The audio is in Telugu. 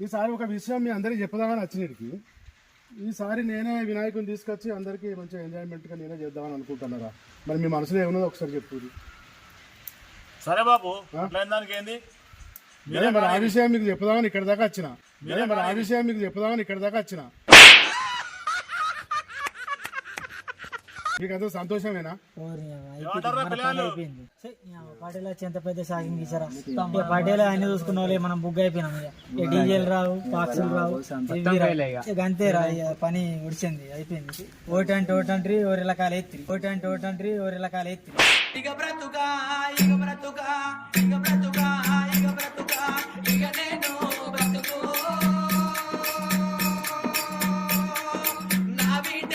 ఈసారి ఒక విషయం మీ అందరికీ చెప్పదామని వచ్చినడికి ఈసారి నేనే వినాయకుని తీసుకొచ్చి అందరికీ మంచిగా ఎంజాయ్మెంట్గా నేనే చేద్దామని అనుకుంటున్నారా? మరి మీ మనసులో ఏమున్నదో ఒకసారి చెప్పుది సరే బాబు దానికి ఏంది? మరి ఆ విషయం మీకు చెప్పుదామని ఇక్కడ దాకా వచ్చిన. మరి ఆ విషయం మీకు చెప్పుదామని ఇక్కడ దాకా వచ్చిన. మీకు సంతోషమేనా? పటేలా ఎంత పెద్ద సాగింగ్ ఇచ్చారా? ఇక అన్ని చూసుకున్న వాళ్ళు మనం బుక్ అయిపోయినాం ఇక. డీజేలు రావు బాక్సులు రావు. ఇక. అంతేరా ఇక పని ఉడిచింది అయిపోయింది. ఓట్ ఓటంట్రి ఓరి రకాలు ఎత్తి. ఓరి రకాలు ఎత్తి. ఓట్ బ్రతుకా ఇక బ్రతుకా ఇక బ్రతుకా ఇక బ్రతుకా ఇక నేను బ్రతుకు. నా బిడ్డ